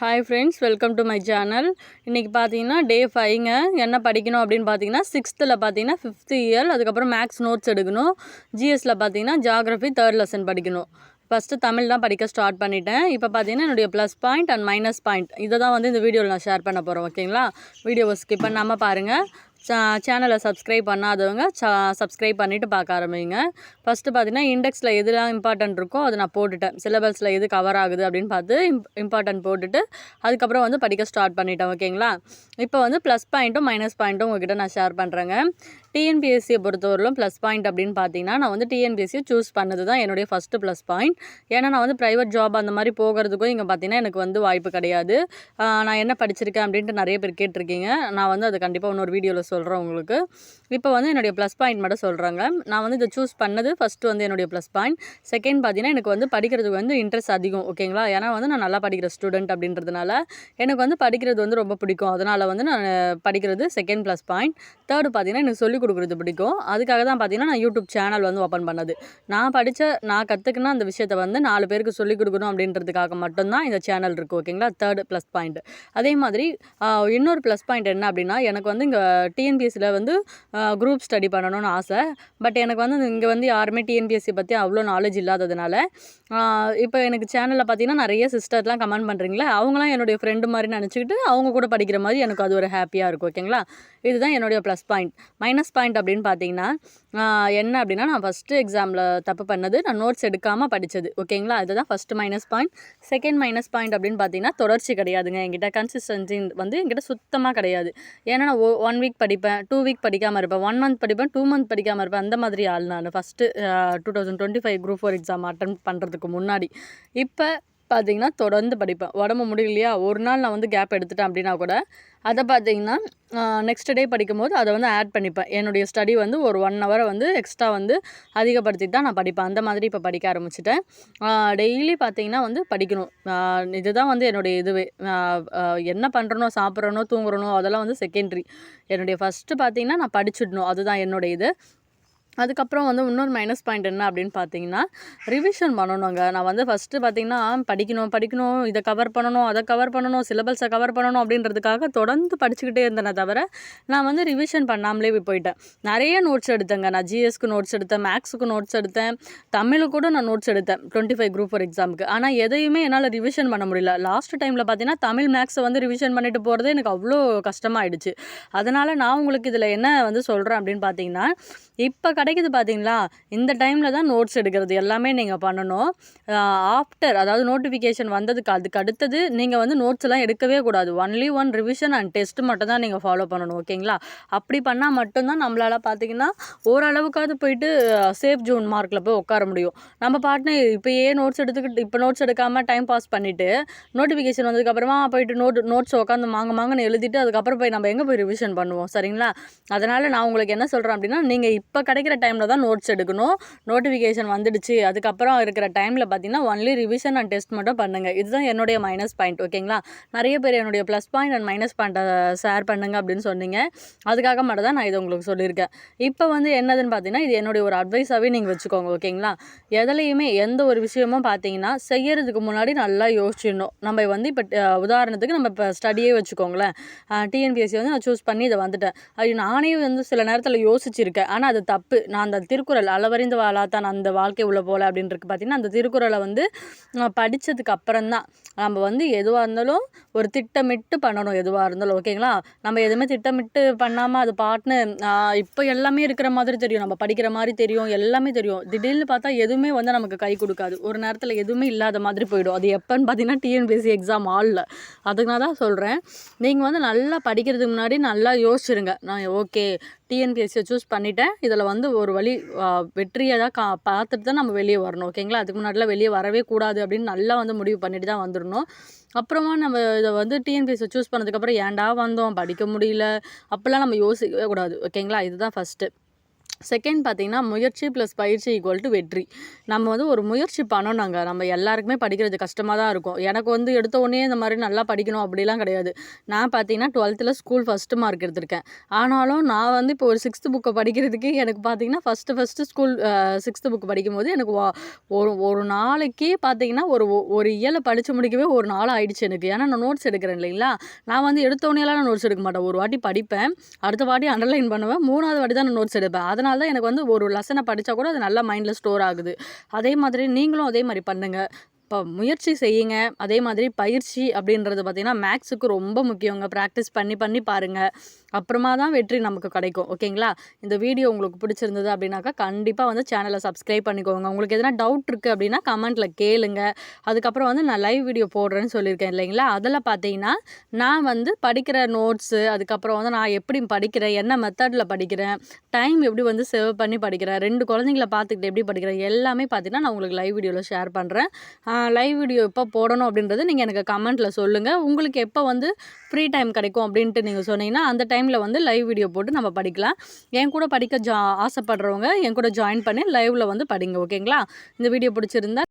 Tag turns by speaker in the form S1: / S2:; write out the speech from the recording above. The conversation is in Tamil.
S1: Hi friends welcome to my channel இன்றைக்கி பார்த்தீங்கன்னா டே ஃபைவ்ங்க என்ன படிக்கணும் அப்படின்னு பார்த்தீங்கன்னா சிக்ஸ்த்தில் பார்த்தீங்கன்னா ஃபிஃப்த் இயர் அதுக்கப்புறம் மேக்ஸ் நோட்ஸ் எடுக்கணும். ஜிஎஸ்சில் பார்த்தீங்கன்னா ஜாகிரஃபி தேர்ட் லெசன் படிக்கணும். ஃபஸ்ட்டு தமிழ் தான் படிக்க ஸ்டார்ட் பண்ணிட்டேன். இப்போ பார்த்தீங்கன்னா என்னுடைய plus point and minus point இதை தான் வந்து இந்த வீடியோவில் நான் ஷேர் பண்ண போகிறேன் ஓகேங்களா வீடியோவை ஸ்கிப் பண்ணாமல் பாருங்கள் சேனலை சப்ஸ்கிரைப் பண்ணாதவங்க சப்ஸ்கிரைப் பண்ணிவிட்டு பார்க்க ஆரம்பிங்க. ஃபஸ்ட்டு பார்த்தீங்கன்னா இண்டெக்ஸில் எதுலாம் இம்பார்ட்டன்ட் இருக்கோ அதை நான் போட்டுட்டேன். சிலபஸில் எது கவர் ஆகுது அப்படின்னு பார்த்து இம் இம்பார்ட்டன்ட் போட்டுட்டு அதுக்கப்புறம் வந்து படிக்க ஸ்டார்ட் பண்ணிட்டேன் ஓகேங்களா இப்போ வந்து ப்ளஸ் பாயிண்ட்டும் மைனஸ் பாயிண்ட்டும் உங்ககிட்ட நான் ஷேர் பண்ணுறேங்க டிஎன்பிஎஸ்சியை பொறுத்தவரையிலும் ப்ளஸ் பாயிண்ட் அப்படின்னு பார்த்தீங்கன்னா நான் வந்து டிஎன்பிஎஸ்சியை சூஸ் பண்ணது தான் என்னுடைய ஃபஸ்ட்டு ப்ளஸ் பாயிண்ட் ஏன்னா நான் வந்து ப்ரைவேட் ஜாப் அந்த மாதிரி போகிறதுக்கும் இங்கே பார்த்தீங்கன்னா எனக்கு வந்து வாய்ப்பு கிடையாது. நான் என்ன படிச்சிருக்கேன் அப்படின்ட்டு நிறைய பேர் கேட்டிருக்கீங்க. நான் வந்து அது கண்டிப்பாக இன்னொரு வீடியோவில் சொல்கிறேன் உங்களுக்கு இப்போ வந்து என்னுடைய ப்ளஸ் பாயிண்ட் மட்டும் சொல்கிறாங்க நான் வந்து இதை சூஸ் பண்ணது ஃபஸ்ட்டு வந்து என்னுடைய ப்ளஸ் பாயிண்ட் செகண்ட் பார்த்தீங்கன்னா எனக்கு வந்து படிக்கிறதுக்கு வந்து இன்ட்ரெஸ்ட் அதிகம் ஓகேங்களா ஏன்னா வந்து நான் நல்லா படிக்கிற ஸ்டூடெண்ட் அப்படின்றதுனால எனக்கு வந்து படிக்கிறது வந்து ரொம்ப பிடிக்கும். அதனால் வந்து நான் படிக்கிறது செகண்ட் ப்ளஸ் பாயிண்ட் தேர்டு பார்த்தீங்கன்னா எனக்கு சொல்லிக் கொடுக்குறது பிடிக்கும். அதுக்காக தான் பார்த்தீங்கன்னா நான் யூடியூப் சேனல் வந்து ஓப்பன் பண்ணது. நான் படித்த நான் கற்றுக்கின அந்த விஷயத்தை வந்து நாலு பேருக்கு சொல்லிக் கொடுக்கணும் அப்படின்றதுக்காக மட்டும்தான் இந்த சேனல் இருக்குது ஓகேங்களா தேர்டு ப்ளஸ் பாயிண்ட் அதே மாதிரி இன்னொரு ப்ளஸ் பாயிண்ட் என்ன அப்படின்னா எனக்கு வந்து இங்கே டிஎன்பிஎஸ்சியில் வந்து குரூப் ஸ்டடி பண்ணணும்னு ஆசை. பட் எனக்கு வந்து இங்கே வந்து யாருமே டிஎன்பிஎஸ்சி பற்றி அவ்வளோ நாலேஜ் இல்லாததுனால இப்போ எனக்கு சேனலில் பார்த்தீங்கன்னா நிறைய சிஸ்டர்லாம் கமெண்ட் பண்ணுறீங்களே அவங்களாம் என்னுடைய ஃப்ரெண்டு மாதிரி நினச்சிக்கிட்டு அவங்க கூட படிக்கிற மாதிரி எனக்கு அது ஒரு ஹாப்பியாக இருக்கும் ஓகேங்களா இதுதான் என்னுடைய ப்ளஸ் பாயிண்ட் மைனஸ் பாயிண்ட் அப்படின்னு பார்த்தீங்கன்னா என்ன அப்படின்னா நான் ஃபஸ்ட்டு எக்ஸாமில் தப்பு பண்ணது நான் நோட்ஸ் எடுக்காமல் படித்தது ஓகேங்களா அதுதான் first minus point second minus point அப்படின்னு பார்த்தீங்கன்னா தொடர்ச்சி கிடையாதுங்க. என்கிட்ட கன்சிஸ்டன்சி வந்து என்கிட்ட சுத்தமாக கிடையாது. ஏன்னா நான் ஒன் வீக் படிப்பேன் டூ வீக் படிக்காமல் இருப்பேன் ஒன் மந்த் படிப்பேன் டூ மந்த் படிக்காமல் இருப்பேன் அந்த மாதிரி ஆள் நான். First two thousand twenty five group four exam attend பண்ணுறதுக்கு முன்னாடி. இப்போ பார்த்தீங்கன்னா தொடர்ந்து படிப்பேன். உடம்பு முடியலையா? ஒரு நாள் நான் வந்து கேப் எடுத்துட்டேன் அப்படின்னா கூட அதை பார்த்தீங்கன்னா நெக்ஸ்ட் டே படிக்கும்போது அதை வந்து ஆட் பண்ணிப்பேன். என்னுடைய ஸ்டடி வந்து ஒரு ஒன் ஹவரை வந்து எக்ஸ்ட்ரா வந்து அதிகப்படுத்தி தான் நான் படிப்பேன். அந்த மாதிரி இப்போ படிக்க ஆரம்பிச்சிட்டேன். டெய்லி பார்த்தீங்கன்னா வந்து படிக்கணும். இதுதான் வந்து என்னுடைய இதுவே. என்ன பண்ணுறனோ சாப்பிட்றனோ தூங்குறனோ அதெல்லாம் வந்து செகண்ட்ரி என்னுடைய ஃபஸ்ட்டு பார்த்தீங்கன்னா நான் படிச்சிடணும். அதுதான் என்னுடைய இது. அதுக்கப்புறம் வந்து இன்னொரு மைனஸ் பாயிண்ட் என்ன அப்படின்னு பார்த்தீங்கன்னா ரிவிஷன் பண்ணணுங்க. நான் வந்து ஃபஸ்ட்டு பார்த்தீங்கன்னா படிக்கணும் படிக்கணும் இதை கவர் பண்ணணும் அதை கவர் பண்ணணும் சிலபஸை கவர் பண்ணணும் அப்படின்றதுக்காக தொடர்ந்து படிச்சுக்கிட்டே இருந்தேனே தவிர நான் வந்து ரிவிஷன் பண்ணாமலே போயிட்டேன். நிறைய நோட்ஸ் எடுத்தேங்க. நான் ஜிஎஸ்க்கு நோட்ஸ் எடுத்தேன் மேக்ஸுக்கு நோட்ஸ் எடுத்தேன் தமிழுக்கு கூட நான் நோட்ஸ் எடுத்தேன் டுவெண்ட்டி ஃபைவ் குரூப் ஃபார் எக்ஸாமுக்கு ஆனால் எதையுமே என்னால் ரிவிஷன் பண்ண முடியல. லாஸ்ட் டைமில் பார்த்தீங்கன்னா தமிழ் மேக்ஸை வந்து ரிவிஷன் பண்ணிட்டு போகிறதே எனக்கு அவ்வளோ கஷ்டமாயிடுச்சு. அதனால் நான் உங்களுக்கு இதில் என்ன வந்து சொல்கிறேன் அப்படின்னு பார்த்தீங்கன்னா இப்போ கிடைக்குது பார்த்தீங்களா இந்த டைமில் தான் நோட்ஸ் எடுக்கிறது எல்லாமே நீங்கள் பண்ணணும். ஆஃப்டர் அதாவது நோட்டிஃபிகேஷன் வந்ததுக்கு அதுக்கு அடுத்தது நீங்கள் வந்து நோட்ஸ் எல்லாம் எடுக்கவே கூடாது. Only one revision and test மட்டும் தான் நீங்கள் ஃபாலோ பண்ணணும் ஓகேங்களா? அப்படி பண்ணால் மட்டும்தான் நம்மளால் பார்த்தீங்கன்னா ஓரளவுக்காவது போயிட்டு சேஃப் ஜோன் மார்க்கில் போய் உட்கார முடியும். நம்ம பாட்டுன்னு இப்போயே நோட்ஸ் எடுத்துக்கிட்டு இப்போ நோட்ஸ் எடுக்காமல் டைம் பாஸ் பண்ணிவிட்டு நோட்டிஃபிகேஷன் வந்ததுக்கப்புறமா போயிட்டு நோட் நோட்ஸ் உட்காந்து மாங்க மாங்கன்னு எழுதிட்டு அதுக்கப்புறம் போய் நம்ம எங்கே போய் ரிவிஷன் பண்ணுவோம்? சரிங்களா? அதனால் நான் உங்களுக்கு என்ன சொல்கிறேன் அப்படின்னா நீங்கள் இப்போ கிடைக்கிற டைமில் தான் நோட்ஸ் எடுக்கணும். நோட்டிஃபிகேஷன் வந்துடுச்சு. அதுக்கப்புறம் இருக்கிற டைமில் பார்த்தீங்கன்னா ஒன்லி ரிவிஷன் அண்ட் டெஸ்ட் மட்டும் பண்ணுங்கள் இதுதான் என்னுடைய மைனஸ் பாயிண்ட் ஓகேங்களா நிறைய பேர் என்னுடைய ப்ளஸ் பாயிண்ட் அண்ட் மைனஸ் பாயிண்ட்டை ஷேர் பண்ணுங்க அப்படின்னு சொன்னீங்க. அதுக்காக மட்டும் தான் நான் இதை உங்களுக்கு சொல்லியிருக்கேன். இப்போ வந்து என்னதுன்னு பார்த்தீங்கன்னா இது என்னுடைய ஒரு அட்வைஸாகவே நீங்கள் வச்சுக்கோங்க ஓகேங்களா எதுலையுமே எந்த ஒரு விஷயமும் பார்த்தீங்கன்னா செய்யறதுக்கு முன்னாடி நல்லா யோசிச்சிடணும். நம்ம வந்து இப்போ உதாரணத்துக்கு நம்ம இப்போ ஸ்டடியே வச்சுக்கோங்களேன். டிஎன்பிஎஸ்சி வந்து நான் சூஸ் பண்ணி இதை வந்துட்டேன். அது நானே வந்து சில நேரத்தில் யோசிச்சிருக்கேன். ஆனால் அது தப்பு. நான் அந்த திருக்குறள் அளவறிந்து வாழாத்தான் அந்த வாழ்க்கை உள்ள போல அப்படின்றது பார்த்தீங்கன்னா அந்த திருக்குறளை வந்து படித்ததுக்கு அப்புறம் தான் நம்ம வந்து எதுவாக இருந்தாலும் ஒரு திட்டமிட்டு பண்ணணும் எதுவாக இருந்தாலும். ஓகேங்களா நம்ம எதுவுமே திட்டமிட்டு பண்ணாமல் அது பாட்டுன்னு இப்போ எல்லாமே இருக்கிற மாதிரி தெரியும். நம்ம படிக்கிற மாதிரி தெரியும் எல்லாமே தெரியும். திடீர்னு பார்த்தா எதுவுமே வந்து நமக்கு கை கொடுக்காது. ஒரு நேரத்தில் எதுவுமே இல்லாத மாதிரி போயிடும். அது எப்போன்னு பார்த்தீங்கன்னா டிஎன்பிஎஸ்சி எக்ஸாம் ஆளில் அதுக்கு நான் தான் சொல்கிறேன் நீங்கள் வந்து நல்லா படிக்கிறதுக்கு முன்னாடி நல்லா யோசிச்சிருங்க. நான் ஓகே டிஎன்பிஎஸ்சியை சூஸ் பண்ணிட்டேன். இதில் வந்து ஒரு வழி வெற்றியை தான் கா பார்த்துட்டு தான் நம்ம வெளியே வரணும் ஓகேங்களா அதுக்கு முன்னாடிலாம் வெளியே வரவே கூடாது அப்படின்னு நல்லா வந்து முடிவு பண்ணிட்டு தான் வந்துடணும் அப்புறமா நம்ம இதை வந்து டிஎன்பிஎஸ்சி சூஸ் பண்ணதுக்கப்புறம் ஏன்டா வந்தோம்? படிக்க முடியல. அப்போல்லாம் நம்ம யோசிக்கவே கூடாது ஓகேங்களா இதுதான் ஃபஸ்ட்டு செகண்ட் பார்த்தீங்கன்னா முயற்சி ப்ளஸ் பயிற்சி ஈக்குவல் டு வெற்றி. நம்ம வந்து ஒரு முயற்சி பண்ணணுங்க நம்ம எல்லாருக்குமே படிக்கிறது கஷ்டமாக தான் இருக்கும். எனக்கு வந்து எடுத்த உடனே இந்த மாதிரி நல்லா படிக்கணும் அப்படிலாம் கிடையாது. நான் பார்த்தீங்கன்னா டுவெல்த்தில் ஸ்கூல் ஃபஸ்ட்டு மார்க் எடுத்திருக்கேன். ஆனாலும் நான் வந்து இப்போ ஒரு சிக்ஸ்த்து புக்கை படிக்கிறதுக்கு எனக்கு பார்த்தீங்கன்னா first first school sixth book படிக்கும்போது எனக்கு ஒரு ஒரு நாளைக்கே பார்த்தீங்கன்னா ஒரு ஒ- ஒரு இயலை படித்து முடிக்கவே ஒரு நாள் ஆயிடுச்சு எனக்கு. ஏன்னா நான் நோட்ஸ் எடுக்கிறேன் இல்லைங்களா? நான் வந்து எடுத்தோடனேலாம் நான் நோட்ஸ் எடுக்க மாட்டேன். ஒரு வாட்டி படிப்பேன் அடுத்த வாட்டி அண்டர்லைன் பண்ணுவேன் மூணாவது வாட்டி தான் நான் நோட்ஸ் எடுப்பேன். அதனால் அதனால தான் எனக்கு வந்து ஒரு லெசனை படித்தா கூட அது நல்லா மைண்டில் ஸ்டோர் ஆகுது. அதே மாதிரி நீங்களும் அதே மாதிரி பண்ணுங்கள் இப்போ முயற்சி செய்யுங்க. அதே மாதிரி பயிற்சி அப்படின்றது பார்த்திங்கன்னா மேக்ஸுக்கு ரொம்ப முக்கியங்க. ப்ராக்டிஸ் பண்ணி பண்ணி பாருங்கள் அப்புறமா தான் வெற்றி நமக்கு கிடைக்கும். ஓகேங்களா? இந்த வீடியோ உங்களுக்கு பிடிச்சிருந்தது அப்படின்னாக்கா கண்டிப்பாக வந்து சேனலை சப்ஸ்கிரைப் பண்ணிக்கோங்க. உங்களுக்கு எதனா டவுட் இருக்குது அப்படின்னா கமெண்ட்டில் கேளுங்க. அதுக்கப்புறம் வந்து நான் லைவ் வீடியோ போடுறேன்னு சொல்லியிருக்கேன் இல்லைங்களா? அதில் பார்த்தீங்கன்னா நான் வந்து படிக்கிற நோட்ஸு அதுக்கப்புறம் வந்து நான் எப்படி படிக்கிறேன் என்ன மெத்தடில் படிக்கிறேன் டைம் எப்படி வந்து சேவ் பண்ணி படிக்கிறேன் ரெண்டு குழந்தைங்கள பார்த்துக்கிட்டு எப்படி படிக்கிறேன் எல்லாமே பார்த்தீங்கன்னா நான் உங்களுக்கு லைவ் வீடியோவில் ஷேர் பண்ணுறேன் லைவ் வீடியோ எப்போ போடணும் அப்படின்றது நீங்கள் எனக்கு கமெண்ட்டில் சொல்லுங்கள் உங்களுக்கு எப்போ வந்து ஃப்ரீ டைம் கிடைக்கும் அப்படின்ட்டு நீங்கள் சொன்னீங்கன்னா அந்த டைமில் வந்து லைவ் வீடியோ போட்டு நம்ம படிக்கலாம். என் கூட படிக்க ஜா ஆசைப்படுறவங்க என் கூட ஜாயின் பண்ணி லைவில் வந்து படிங்க ஓகேங்களா இந்த வீடியோ பிடிச்சிருந்தா